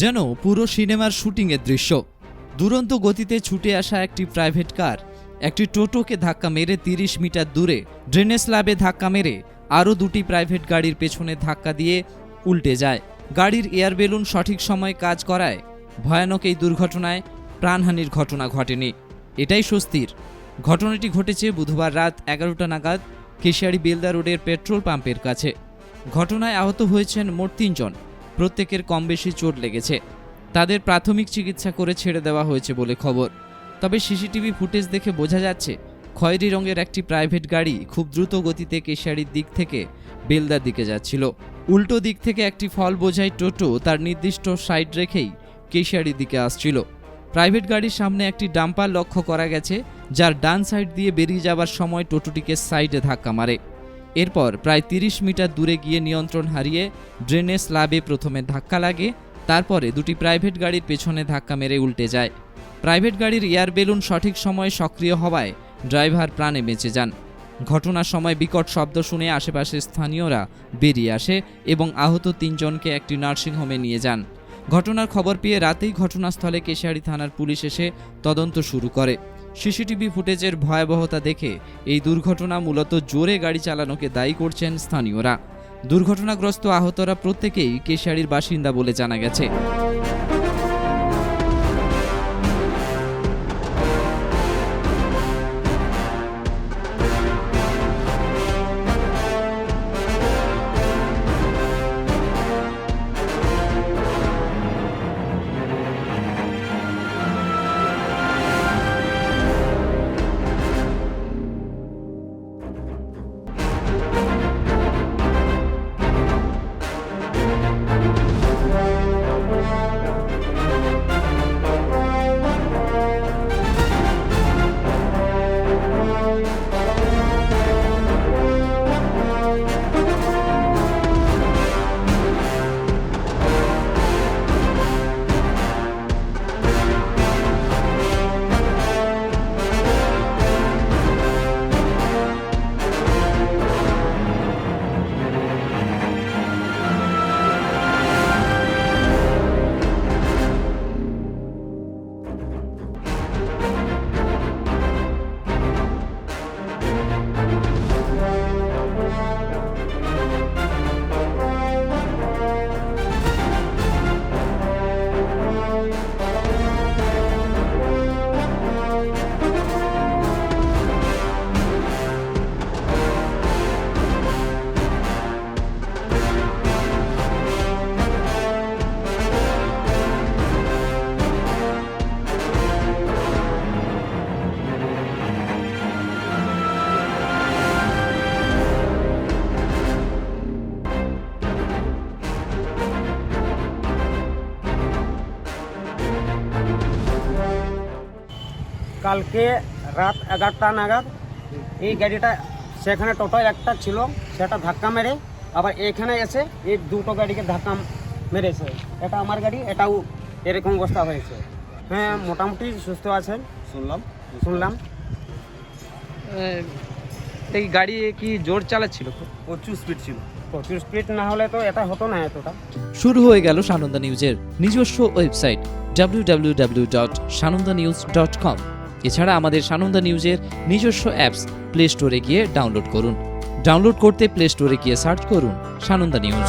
যেন পুরো সিনেমার শুটিংয়ের দৃশ্য। দুরন্ত গতিতে ছুটে আসা একটি প্রাইভেট কার, একটি টোটোকে ধাক্কা মেরে তিরিশ মিটার দূরে, ড্রেনেজ স্ল্যাবে ধাক্কা মেরে আরও দুটি প্রাইভেট গাড়ির পেছনে ধাক্কা দিয়ে উল্টে যায়। গাড়ির এয়ার বেলুন সঠিক সময়ে কাজ করায়। ভয়ানক এই দুর্ঘটনায় প্রাণহানির ঘটনা ঘটেনি। এটাই স্বস্তির। ঘটনাটি ঘটেছে বুধবার রাত এগারোটা নাগাদ কেশিয়ারি বেলদা রোডের পেট্রোল পাম্পের কাছে। ঘটনায় আহত হয়েছেন মোট তিনজন। প্রত্যেকের কম বেশি চোট লেগেছে। তাদের প্রাথমিক চিকিৎসা করে ছেড়ে দেওয়া হয়েছে বলে খবর। তবে সিসিটিভি ফুটেজ দেখে বোঝা যাচ্ছে, খয়েরি রঙের একটি প্রাইভেট গাড়ি খুব দ্রুত গতিতে কেশিয়ারির দিক থেকে বেলদার দিকে যাচ্ছিল। উল্টো দিক থেকে একটি ফল বোঝাই টোটো তার নির্দিষ্ট সাইড রেখেই কেশিয়ারির দিকে আসছিল। প্রাইভেট গাড়ির সামনে একটি ডাম্পার লক্ষ্য করা গেছে, যার ডান সাইড দিয়ে বেরিয়ে যাবার সময় টোটোটিকে সাইডে ধাক্কা মারে। এরপর প্রায় তিরিশ মিটার দূরে গিয়ে নিয়ন্ত্রণ হারিয়ে ড্রেনে স্ল্যাবে প্রথমে ধাক্কা লাগে, তারপরে দুটি প্রাইভেট গাড়ির পেছনে ধাক্কা মেরে উল্টে যায়। প্রাইভেট গাড়ির এয়ার বেলুন সঠিক সময়ে সক্রিয় হওয়ায় ড্রাইভার প্রাণে বেঁচে যান। ঘটনার সময় বিকট শব্দ শুনে আশেপাশের স্থানীয়রা বেরিয়ে আসে এবং আহত তিনজনকে একটি নার্সিংহোমে নিয়ে যান। ঘটনার খবর পেয়ে রাতেই ঘটনাস্থলে কেশিয়ারি থানার পুলিশ এসে তদন্ত শুরু করে। সিসিটিভি ফুটেজের ভয়াবহতা দেখে এই দুর্ঘটনা মূলত জোরে গাড়ি চালানোকে দায়ী করছেন স্থানীয়রা। দুর্ঘটনাগ্রস্ত আহতরা প্রত্যেকেই কেশারির বাসিন্দা বলে জানা গেছে। কালকে রাত এগারোটা নাগাদ এই গাড়িটা সেখানে টোটো একটা ছিল সেটা ধাক্কা মেরে আবার এখানে এসে এই দুটো গাড়িকে ধাক্কা মেরেছে। এটা আমার গাড়ি এটাও এরকম অবস্থা হয়েছে। হ্যাঁ মোটামুটি সুস্থ আছেন? শুনলাম। শুনলাম। এই গাড়ি কি জোর চালাচ্ছিল? প্রচুর স্পিড ছিল। প্রচুর স্পিড না হলে তো এটা হতো না এতটা। শুরু হয়ে গেল সানন্দা নিউজের নিজস্ব ওয়েবসাইট www.sanondanews.com এছাড়া আমাদের সানন্দা নিউজের নিজস্ব অ্যাপস প্লে স্টোরে গিয়ে ডাউনলোড করুন। ডাউনলোড করতে প্লে স্টোরে গিয়ে সার্চ করুন সানন্দা নিউজ।